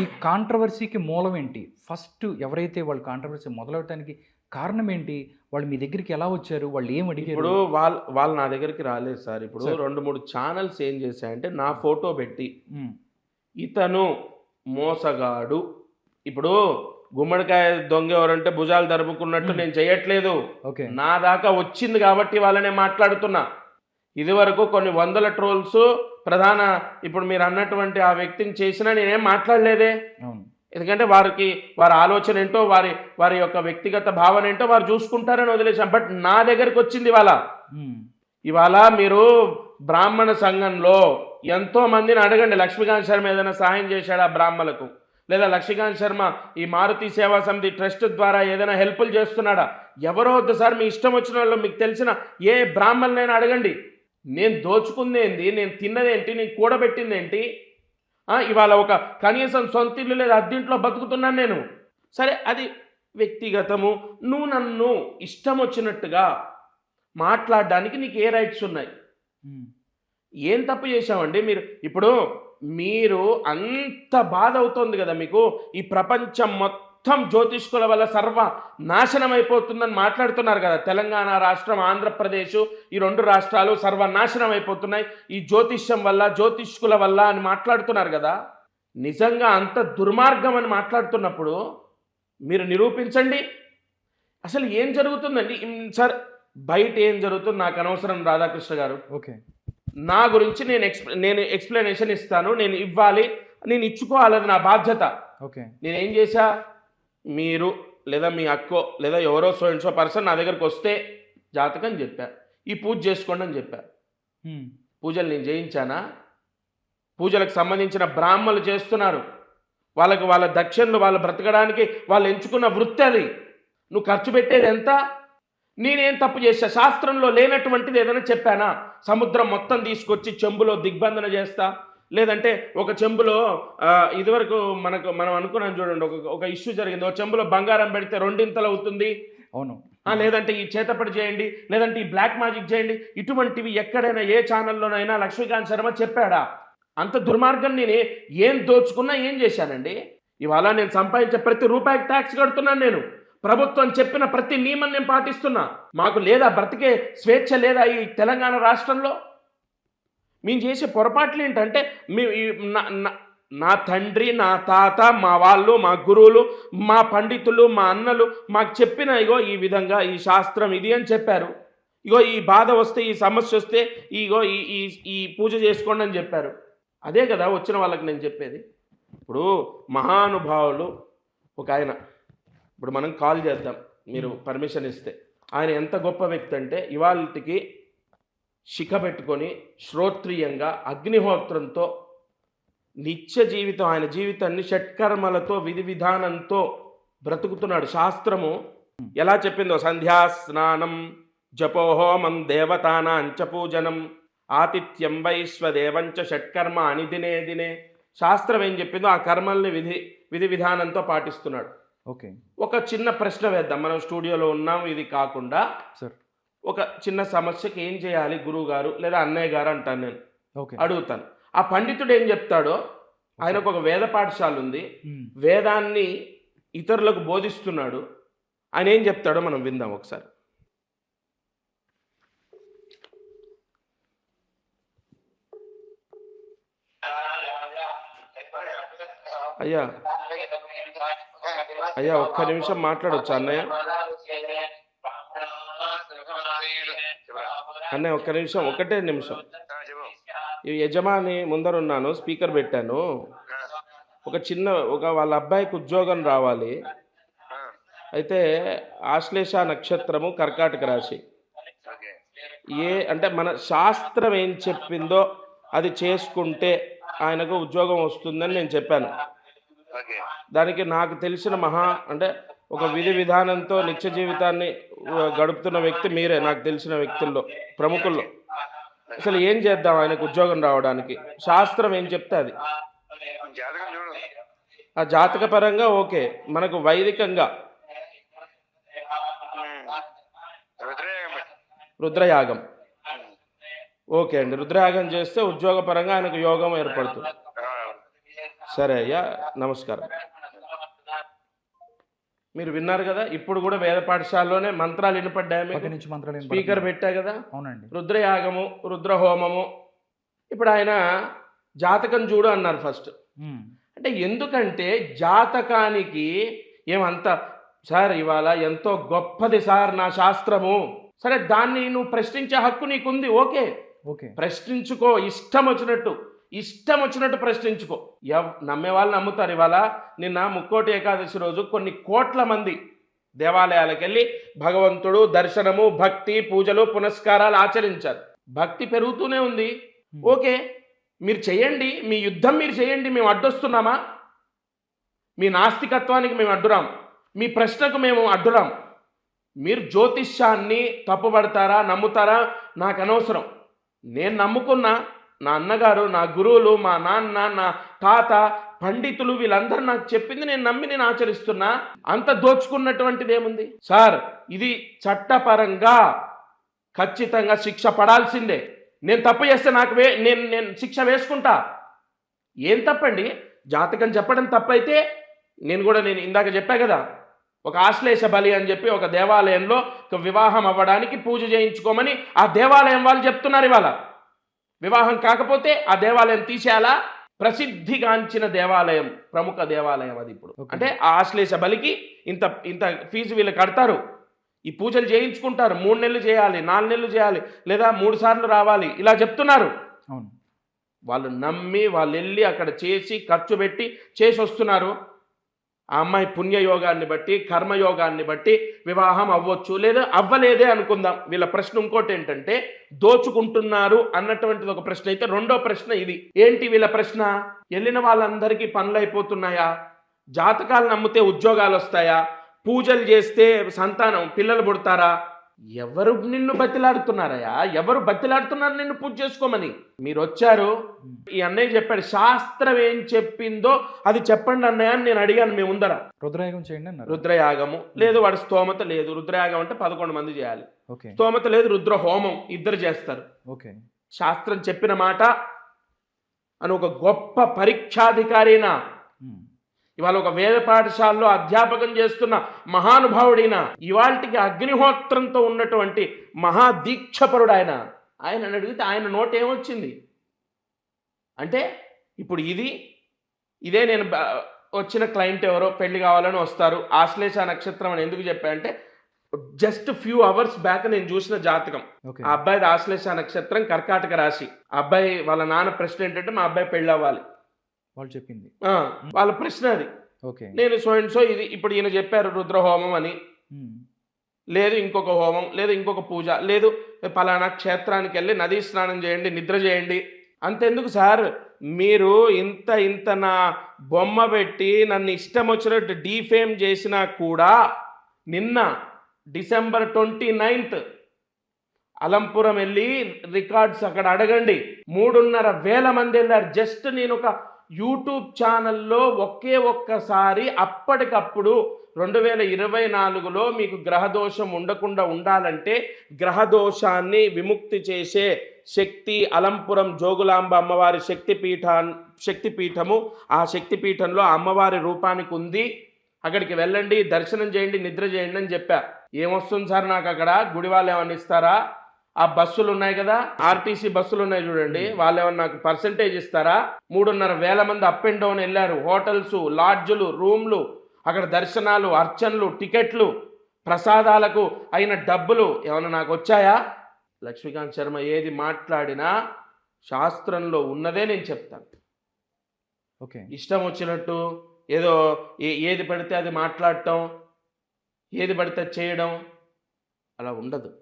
ఈ కాంట్రవర్సీకి మూలం ఏంటి? ఫస్ట్ ఎవరైతే వాళ్ళు కాంట్రవర్సీ మొదలవటానికి కారణం ఏంటి? వాళ్ళు మీ దగ్గరికి ఎలా వచ్చారు? వాళ్ళు ఏం అడిగారు? ఇప్పుడు వాళ్ళు వాళ్ళు నా దగ్గరికి రాలేదు సార్. ఇప్పుడు. రెండు మూడు ఛానల్స్ ఏం చేశాయంటే నా ఫోటో పెట్టి ఇతను మోసగాడు. ఇప్పుడు గుమ్మడికాయ దొంగ ఎవరంటే భుజాలు దరుపుకున్నట్టు. నేను చేయట్లేదు. ఓకే. నా దాకా వచ్చింది కాబట్టి వాళ్ళనే మాట్లాడుతున్నా. ఇదివరకు కొన్ని వందల ట్రోల్స్ ప్రధాన ఇప్పుడు మీరు అన్నటువంటి ఆ వ్యక్తిని చేసినా నేనేం మాట్లాడలేదే. ఎందుకంటే వారికి వారి ఆలోచన ఏంటో వారి వారి యొక్క వ్యక్తిగత భావన ఏంటో వారు చూసుకుంటారని వదిలేసాం బట్ నా దగ్గరికి వచ్చింది ఇవాళ. ఇవాళ మీరు బ్రాహ్మణ సంఘంలో ఎంతో మందిని అడగండి. లక్ష్మీకాంత్ శర్మ ఏదైనా సహాయం చేశాడా బ్రాహ్మణులకు? లేదా లక్ష్మీకాంత్ శర్మ ఈ మారుతి సేవా సమితి ట్రస్ట్ ద్వారా ఏదైనా హెల్ప్లు చేస్తున్నాడా? ఎవరో వద్దు సార్ మీ ఇష్టం వచ్చిన వాళ్ళు మీకు తెలిసిన ఏ బ్రాహ్మణులైనా అడగండి. నేను దోచుకుంది ఏంటి నేను తిన్నదేంటి? నేను కూడబెట్టింది ఏంటి ఆ, ఇవాళ ఒక కనీసం సొంత ఇల్లు లేదా అద్దీంట్లో బతుకుతున్నాను నేను. సరే అది వ్యక్తిగతము. నువ్వు నన్ను ఇష్టం వచ్చినట్టుగా మాట్లాడడానికి నీకు ఏ రైట్స్ ఉన్నాయి? ఏం తప్పు చేశామండి మీరు? ఇప్పుడు మీరు అంత బాధ అవుతోంది కదా మీకు. ఈ ప్రపంచం మొత్తం జ్యోతిష్కుల వల్ల సర్వ నాశనం అయిపోతుందని మాట్లాడుతున్నారు కదా. తెలంగాణ రాష్ట్రం ఆంధ్రప్రదేశ్ ఈ రెండు రాష్ట్రాలు సర్వనాశనం అయిపోతున్నాయి ఈ జ్యోతిష్యం వల్ల జ్యోతిష్కుల వల్ల అని మాట్లాడుతున్నారు కదా. నిజంగా అంత దుర్మార్గం అని మాట్లాడుతున్నప్పుడు మీరు నిరూపించండి. అసలు ఏం జరుగుతుందండి? సార్ బయట ఏం జరుగుతుంది? నాకు అనవసరం రాధాకృష్ణ గారు. ఓకే. నా గురించి నేను ఎక్స్ప్లె నేను ఎక్స్ప్లెనేషన్ ఇస్తాను. నేను ఇవ్వాలి. నేను ఇచ్చుకోవాలది నా బాధ్యత. ఓకే. నేనేం చేశా? మీరు లేదా మీ అక్కో లేదా ఎవరో సో సో పర్సన్ నా దగ్గరకు వస్తే జాతకం చెప్పా. ఈ పూజ చేసుకోండి అని చెప్పా. పూజలు నేను చేయించానా? పూజలకు సంబంధించిన బ్రాహ్మలు చేస్తున్నారు. వాళ్ళకి వాళ్ళ దక్షిణలు వాళ్ళు బ్రతకడానికి వాళ్ళు ఎంచుకున్న వృత్తి అది. నువ్వు ఖర్చు పెట్టేది ఎంత? నేనేం తప్పు చేశా? శాస్త్రంలో లేనటువంటిది ఏదైనా చెప్పానా? సముద్రం మొత్తం తీసుకొచ్చి చెంబులో దిగ్బంధన చేస్తా. లేదంటే ఒక చెంబులో ఇదివరకు మనకు మనం అనుకున్నాం చూడండి ఒక ఒక ఇష్యూ జరిగింది. ఒక చెంబులో బంగారం పెడితే రెండింతలు అవుతుంది. అవును. లేదంటే ఈ చేతపడి చేయండి లేదంటే ఈ బ్లాక్ మ్యాజిక్ చేయండి. ఇటువంటివి ఎక్కడైనా ఏ ఛానల్లోనైనా లక్ష్మీకాంత్ శర్మ చెప్పాడా? అంత దుర్మార్గం నేను ఏ- ఏం దోచుకున్నా ఏం చేశానండి? ఇవాళ నేను సంపాదించే ప్రతి రూపాయికి ట్యాక్స్ కడుతున్నాను నేను. ప్రభుత్వం చెప్పిన ప్రతి నియమం నేను పాటిస్తున్నా. మాకు లేదా బ్రతికే స్వేచ్ఛ లేదా ఈ తెలంగాణ రాష్ట్రంలో? మేము చేసే పొరపాట్లు ఏంటంటే మీ ఈ- నా- నా తండ్రి నా తాత మా వాళ్ళు మా గురువులు మా పండితులు మా అన్నలు మాకు చెప్పిన ఇగో ఈ విధంగా ఈ శాస్త్రం ఇది అని చెప్పారు. ఇగో ఈ బాధ వస్తే ఈ సమస్య వస్తే ఇగో ఈ ఈ ఈ పూజ చేసుకోండి అని చెప్పారు. అదే కదా వచ్చిన వాళ్ళకి నేను చెప్పేది. ఇప్పుడు మహానుభావులు ఒక ఆయన ఇప్పుడు మనం కాల్ చేద్దాం మీరు పర్మిషన్ ఇస్తే. ఆయన ఎంత గొప్ప వ్యక్తి అంటే ఇవాళకి శిఖ పెట్టుకొని శ్రోత్రియంగా అగ్నిహోత్రంతో నిత్య జీవితం ఆయన జీవితాన్ని షట్కర్మలతో విధి విధానంతో బ్రతుకుతున్నాడు. శాస్త్రము ఎలా చెప్పిందో? సంధ్యా స్నానం జపోహోమం దేవతానాంచ పూజనం ఆతిథ్యం వైశ్వదేవంచ షట్కర్మ అని దినే దినే శాస్త్రం ఏం చెప్పిందో? ఆ కర్మల్ని విధి విధి విధానంతో పాటిస్తున్నాడు. ఓకే. ఒక చిన్న ప్రశ్న వేద్దాం. మనం స్టూడియోలో ఉన్నాం ఇది కాకుండా సార్. ఒక చిన్న సమస్యకి ఏం చేయాలి గురువు గారు లేదా అన్నయ్య గారు అంటాను నేను. ఓకే. అడుగుతాను. ఆ పండితుడు ఏం చెప్తాడో? ఆయనకు ఒక వేద పాఠశాల ఉంది. వేదాన్ని ఇతరులకు బోధిస్తున్నాడు. ఆయన ఏం చెప్తాడో మనం విందాం ఒకసారి. అయ్యా. అయ్యా ఒక్క నిమిషం మాట్లాడొచ్చు అన్నయ్య? అన్నయ్య ఒక్క నిమిషం ఒకటే నిమిషం. ఈ యజమాని ముందరున్నాను స్పీకర్ పెట్టాను. ఒక చిన్న ఒక వాళ్ళ అబ్బాయికి ఉద్యోగం రావాలి. అయితే ఆశ్లేష నక్షత్రము కర్కాటక రాశి. ఏ అంటే మన శాస్త్రం ఏం చెప్పిందో అది చేసుకుంటే ఆయనకు ఉద్యోగం వస్తుందని నేను చెప్పాను. దానికి నాకు తెలిసిన మహా అంటే ఒక విధి విధానంతో నిత్య జీవితాన్ని గడుపుతున్న వ్యక్తి మీరే నాకు తెలిసిన వ్యక్తుల్లో ప్రముఖుల్లో. అసలు ఏం చేద్దాం? ఆయనకు ఉద్యోగం రావడానికి. శాస్త్రం ఏం చెప్తే అది. ఆ జాతక పరంగా ఓకే. మనకు వైదికంగా రుద్రయాగం. ఓకే అండి. రుద్రయాగం చేస్తే ఉద్యోగపరంగా ఆయనకు యోగం ఏర్పడుతుంది. సరే అయ్యా. నమస్కారం. మీరు విన్నారు కదా ఇప్పుడు కూడా వేద పాఠశాలలోనే మంత్రాలు వినపడ్డాయి నుంచి మంత్రాలు స్పీకర్. పెట్టా కదా? అవునండి. రుద్రయాగము రుద్రహోమము. ఇప్పుడు ఆయన జాతకం చూడు అన్నారు ఫస్ట్ అంటే ఎందుకంటే జాతకానికి ఏమంత సార్ ఇవాళ ఎంతో గొప్పది సార్ నా శాస్త్రము. సరే దాన్ని నువ్వు ప్రశ్నించే హక్కు నీకుంది ఓకే. ఓకే. ప్రశ్నించుకో ఇష్టం వచ్చినట్టు. ఇష్టం వచ్చినట్టు ప్రశ్నించుకో. ఎవ్ నమ్మే వాళ్ళు నమ్ముతారు ఇవాళ. నిన్న ముక్కోటి ఏకాదశి రోజు కొన్ని కోట్ల మంది దేవాలయాలకు వెళ్ళి భగవంతుడు దర్శనము భక్తి పూజలు పునస్కారాలు ఆచరించారు. భక్తి పెరుగుతూనే ఉంది. ఓకే మీరు చేయండి. మీ యుద్ధం మీరు చేయండి. మేము అడ్డొస్తున్నామా? మీ నాస్తికత్వానికి మేము అడ్డురాం. మీ ప్రశ్నకు మేము అడ్డురాం. మీరు జ్యోతిష్యాన్ని తప్పుపడతారా నమ్ముతారా? నాకు అనవసరం. నేను నమ్ముకున్న నా అన్నగారు నా గురువులు మా నాన్న నా తాత పండితులు వీళ్ళందరూ నాకు చెప్పింది నేను నమ్మి నేను ఆచరిస్తున్నా. అంత దోచుకున్నటువంటిది ఏముంది సార్ ఇది చట్టపరంగా ఖచ్చితంగా శిక్ష పడాల్సిందే. నేను తప్పు చేస్తే నాకు వే నేను నేను శిక్ష వేసుకుంటా. ఏం తప్పండి? జాతకం చెప్పడం తప్పైతే నేను కూడా నేను ఇందాక చెప్పా కదా ఒక ఆశ్లేష బలి అని చెప్పి ఒక దేవాలయంలో ఒక వివాహం అవ్వడానికి పూజ చేయించుకోమని ఆ దేవాలయం వాళ్ళు చెప్తున్నారు ఇవాళ. వివాహం కాకపోతే ఆ దేవాలయం తీసేయాలా? ప్రసిద్ధిగాంచిన దేవాలయం ప్రముఖ దేవాలయం అది ఇప్పుడు. అంటే ఆ ఆశ్లేష బలికి ఇంత ఇంత ఫీజు వీళ్ళు కడతారు. ఈ పూజలు చేయించుకుంటారు. మూడు నెలలు చేయాలి నాలుగు నెలలు చేయాలి లేదా మూడు సార్లు రావాలి. ఇలా చెప్తున్నారు. అవును. వాళ్ళు నమ్మి వాళ్ళు వెళ్ళి అక్కడ చేసి ఖర్చు పెట్టి చేసి వస్తున్నారు ఆ అమ్మాయి పుణ్యయోగాన్ని బట్టి కర్మయోగాన్ని బట్టి వివాహం అవ్వచ్చు లేదా అవ్వలేదే అనుకుందాం. వీళ్ళ ప్రశ్న ఇంకోటి ఏంటంటే దోచుకుంటున్నారు అన్నటువంటిది ఒక ప్రశ్న. అయితే రెండో ప్రశ్న ఇది. ఏంటి వీళ్ళ ప్రశ్న? వెళ్ళిన వాళ్ళందరికీ పనులు అయిపోతున్నాయా? జాతకాలు నమ్మితే ఉద్యోగాలు వస్తాయా? పూజలు చేస్తే సంతానం పిల్లలు పుడతారా? ఎవరు నిన్ను బతిలాడుతున్నారయ్యా? ఎవరు బతిలాడుతున్నారు నిన్ను పూజ చేసుకోమని? మీరు వచ్చారు ఈ అన్నయ్య చెప్పాడు శాస్త్రం ఏం చెప్పిందో అది చెప్పండి అన్నయ్య అని నేను అడిగాను మీ ముందర. రుద్రయాగం చేయండి అన్నారు. రుద్రయాగము. లేదు వాడి స్తోమత లేదు. రుద్రయాగం అంటే పదకొండు మంది చేయాలి. ఓకే. స్తోమత లేదు రుద్ర హోమం. ఇద్దరు చేస్తారు. ఓకే. శాస్త్రం చెప్పిన మాట అని ఒక గొప్ప పరీక్షాధికారినా ఇవాళ ఒక వేద పాఠశాలలో అధ్యాపకం చేస్తున్న మహానుభావుడైన ఇవాళకి అగ్నిహోత్రంతో ఉన్నటువంటి మహాదీక్షపరుడు ఆయన ఆయన అడిగితే ఆయన నోట్ ఏమొచ్చింది అంటే ఇప్పుడు ఇది ఇదే నేను వచ్చిన క్లయింట్ ఎవరో పెళ్ళి కావాలని వస్తారు ఆశ్లేష నక్షత్రం అని ఎందుకు చెప్పా అంటే జస్ట్ ఫ్యూ అవర్స్ బ్యాక్ నేను చూసిన జాతకం. ఆ అబ్బాయిది ఆశ్లేష నక్షత్రం కర్కాటక రాశి. అబ్బాయి వాళ్ళ నాన్న ప్రశ్న ఏంటంటే మా అబ్బాయి పెళ్ళి అవ్వాలి వాళ్ళు చెప్పింది. వాళ్ళ ప్రశ్న అది. ఓకే. నేను సో అండ్ సో ఇది ఇప్పుడు ఈయన చెప్పారు రుద్రహోమం అని. లేదు ఇంకొక హోమం లేదు ఇంకొక పూజ లేదు పలానా క్షేత్రానికి వెళ్ళి నదీ స్నానం చేయండి నిద్ర చేయండి. అంతెందుకు సార్? మీరు ఇంత ఇంత నా బొమ్మ పెట్టి నన్ను ఇష్టం వచ్చినట్టు డీఫేమ్ చేసినా కూడా నిన్న డిసెంబర్ ట్వంటీ నైన్త్ అలంపురం వెళ్ళి రికార్డ్స్ అక్కడ అడగండి. మూడున్నర వేల మంది వెళ్ళారు. జస్ట్ నేను ఒక యూట్యూబ్ ఛానల్లో ఒకే ఒక్కసారి అప్పటికప్పుడు రెండు వేల ఇరవై నాలుగులో మీకు గ్రహదోషం ఉండకుండా ఉండాలంటే గ్రహదోషాన్ని విముక్తి చేసే శక్తి అలంపురం జోగులాంబ అమ్మవారి శక్తి పీఠా శక్తి పీఠము ఆ శక్తి పీఠంలో అమ్మవారి రూపానికి ఉంది. అక్కడికి వెళ్ళండి దర్శనం చేయండి నిద్ర చేయండి అని చెప్పా. ఏమొస్తుంది సార్ నాకు అక్కడ? గుడి వాళ్ళు ఏమన్నా ఇస్తారా? ఆ బస్సులు ఉన్నాయి కదా ఆర్టీసీ బస్సులు ఉన్నాయి చూడండి. వాళ్ళు ఏమన్నా నాకు పర్సంటేజ్ ఇస్తారా? మూడున్నర వేల మంది అప్ అండ్ డౌన్ వెళ్ళారు. హోటల్స్ లాడ్జులు రూమ్లు అక్కడ దర్శనాలు అర్చనలు టికెట్లు ప్రసాదాలకు అయిన డబ్బులు ఏమైనా నాకు వచ్చాయా? లక్ష్మీకాంత్ శర్మ ఏది మాట్లాడినా శాస్త్రంలో ఉన్నదే నేను చెప్తాను. ఓకే. ఇష్టం వచ్చినట్టు ఏదో ఏ- ఏది పడితే అది మాట్లాడటం ఏది పడితే అది చేయడం అలా ఉండదు.